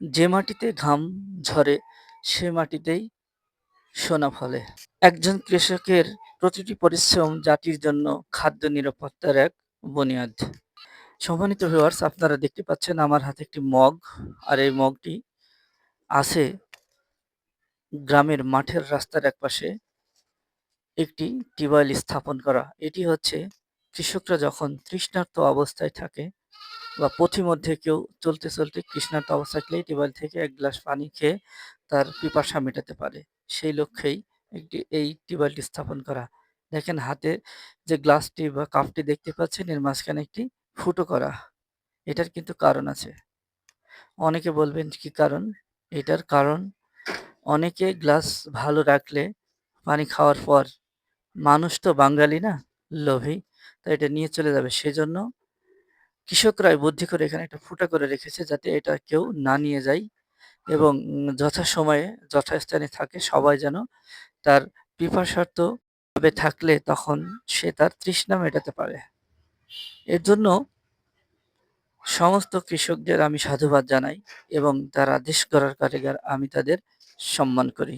যে মাটিতে ঘাম ঝরে, সে মাটিতেই সোনা ফলে। একজন কৃষকের প্রতিটি পরিশ্রম জাতির জন্য খাদ্য নিরাপত্তার এক বুনিয়াদ। সম্মানিত ভিউয়ার্স আপনারা দেখতে পাচ্ছেন আমার হাতে একটি মগ, আর এই মগটি আছে গ্রামের মাঠের রাস্তার একপাশে একটি টিউবওয়েল স্থাপন করা। এটি হচ্ছে কৃষকরা যখন তৃষ্ণার্ত অবস্থায় থাকে বা পথিমধ্যে কেউ চলতে চলতে তৃষ্ণার্ত অবস্থায় থাকলে টিউবওয়েল থেকে এক গ্লাস পানি খেয়ে তার পিপাসা মেটাতে পারে। সেই লক্ষ্যেই একটি এই টিউবওয়েলটি স্থাপন করা। দেখেন হাতে যে গ্লাসটি বা কাপটি দেখতে পাচ্ছেন, এর মাঝখানে একটি ফুটো করা। এটার কিন্তু কারণ আছে। অনেকে বলবেন কি কারণ? এটার কারণ, অনেকে গ্লাস ভালো রাখলে পানি খাওয়ার পর, মানুষ তো বাঙালি না, লোভী, তাই এটা নিয়ে চলে যাবে। সেজন্য কৃষকরাই বুদ্ধি করে এখানে একটা ফুটা করে রেখেছে যাতে এটা কেউ না নিয়ে যায় এবং যথাসময়ে, যথাস্থানে থাকে সবাই যেন তার পিপাসার্থ ভাবে থাকলে তখন সে তার তৃষ্ণা মেটাতে পারে। এর জন্য সমস্ত কৃষকদের আমি সাধুবাদ জানাই এবং তারা দেশ গড়ার কারিগর আমি তাদের সম্মান করি।